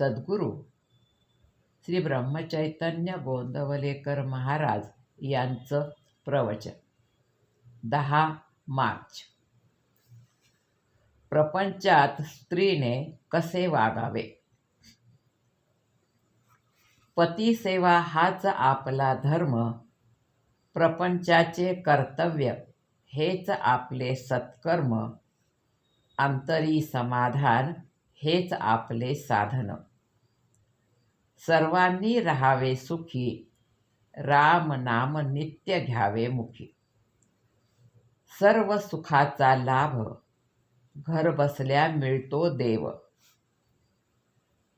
सद्गुरू श्री ब्रह्मचैतन्य गोंदवलेकर महाराज यांचं प्रवचन. दहा मार्च. प्रपंचात स्त्रीने कसे वागावे? पतिसेवा हाच आपला धर्म प्रपंचाचे कर्तव्य हेच आपले सत्कर्म अंतरी समाधान हेच आपले साधन. सर्वांनी राहावे सुखी. राम नाम नित्य घ्यावे मुखी. सर्व सुखाचा लाभ घर बसल्या मिळतो देव.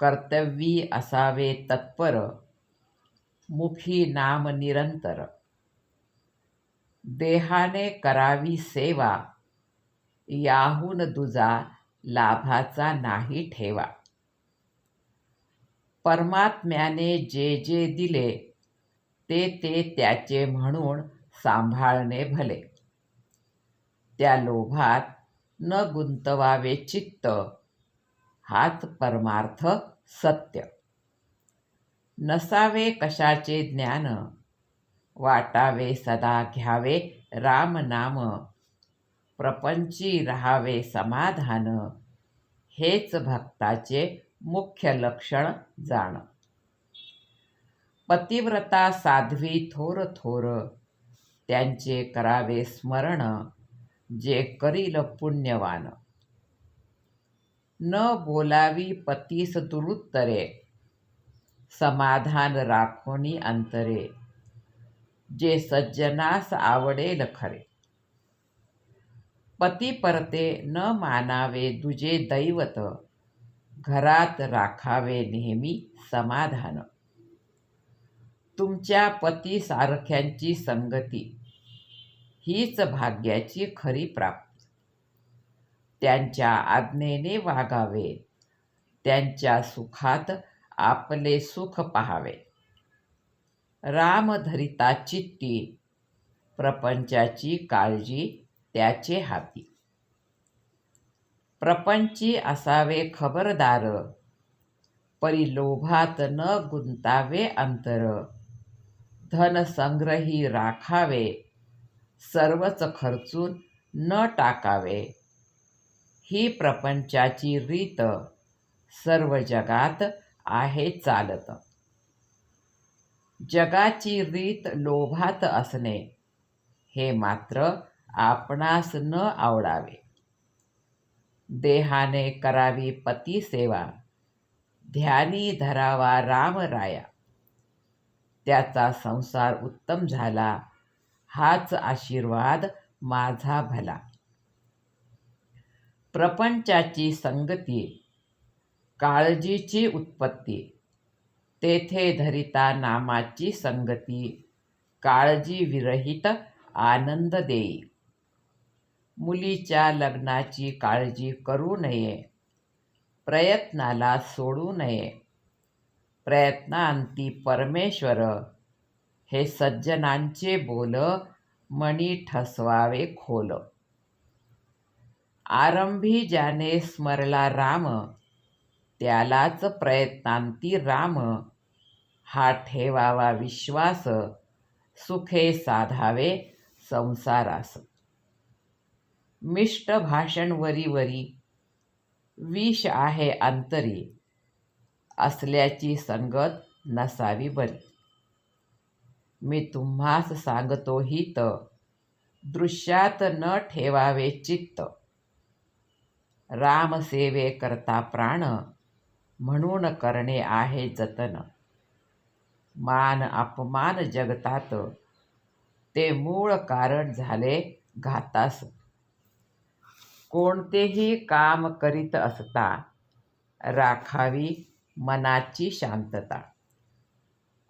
कर्तव्यी असावे तत्पर. मुखी नाम निरंतर. देहाने करावी सेवा. याहून दुजा लाभाचा नाही ठेवा. परमात्म्याने जे जे दिले ते ते त्याचे म्हणून सांभाळणे भले. त्या लोभात न गुंतवावे चित्त हाच परमार्थ सत्य. नसावे कशाचे ज्ञान वाटावे सदा घ्यावे राम नाम प्रपंची राहावे समाधान हेच भक्ताचे मुख्य लक्षण जाण. पतिव्रता साध्वी थोर थोर. त्यांचे करावे स्मरण जे करील पुण्यवान. न बोलावी पतीस दुरुत्तरे. समाधान राखोनी अंतरे. जे सज्जनास आवडेल खरे. पती परते न मानावे दुजे दैवत. घरात राखावे नेहमी समाधान. तुमच्या पती सारख्यांची संगती हीच भाग्याची खरी प्राप्ती. त्यांच्या आज्ञेने वागावे त्यांच्या सुखात आपले सुख पहावे. रामधरिता चित्ती प्रपंचाची काळजी त्याचे हाती. प्रपंची असावे खबरदार. परी लोभात न गुंतावे अंतर. धन संग्रही राखावे. सर्वच खर्चून न टाकावे. ही प्रपंचाची रीत सर्व जगात आहे चालत. जगाची रीत लोभात असणे हे मात्र आपणास न आवडावे. देहाने करावी पती सेवा. ध्यानी धरावा रामराया त्याचा संसार उत्तम झाला. हाच आशीर्वाद माझा भला. प्रपंचाची संगती काळजीची उत्पत्ती तेथे धरिता नामाची संगती काळजी विरहित आनंद देई. मुलीच्या लग्नाची काळजी करू नये. प्रयत्नाला सोडू नये. प्रयत्नांती परमेश्वर. हे सज्जनांचे बोल मणी ठसवावे खोल. आरंभी ज्याने स्मरला राम त्यालाच प्रयत्नांती राम. हा ठेवावा विश्वास सुखे साधावे संसारास. मिष्ट भाषण वरी वरी. विष आहे अंतरी. असल्याची संगत नसावी बरी. मी तुम्हास सांगतो हित. दृश्यात न ठेवावे चित्त. रामसेवे करता प्राण. म्हणून करणे आहे जतन. मान अपमान जगतात. ते मूळ कारण झाले घातास. कोणतेही काम करीत असता राखावी मनाची शांतता.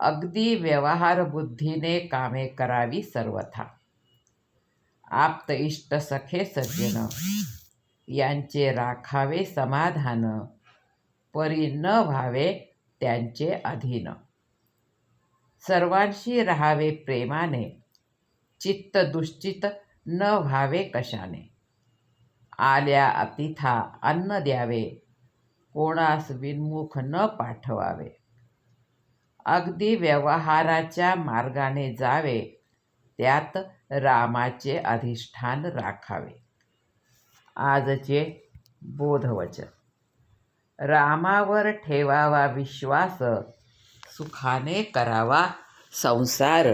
अगदी व्यवहारबुद्धीने कामे करावी सर्वथा. आप्त इष्ट सखे सज्जन यांचे राखावे समाधान परी न व्हावे त्यांचे अधीन. सर्वांशी राहावे प्रेमाने चित्त दुश्चित न व्हावे कशाने? आल्या अतिथा अन्न द्यावे. कोणास विनमुख न पाठवावे. अगदी व्यवहाराच्या मार्गाने जावे. त्यात रामाचे अधिष्ठान राखावे. आजचे बोधवचन. रामावर ठेवावा विश्वास सुखाने करावा संसार.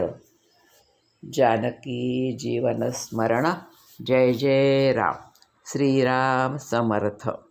जानकी जीवन स्मरण. जय जय राम. श्रीराम समर्थ।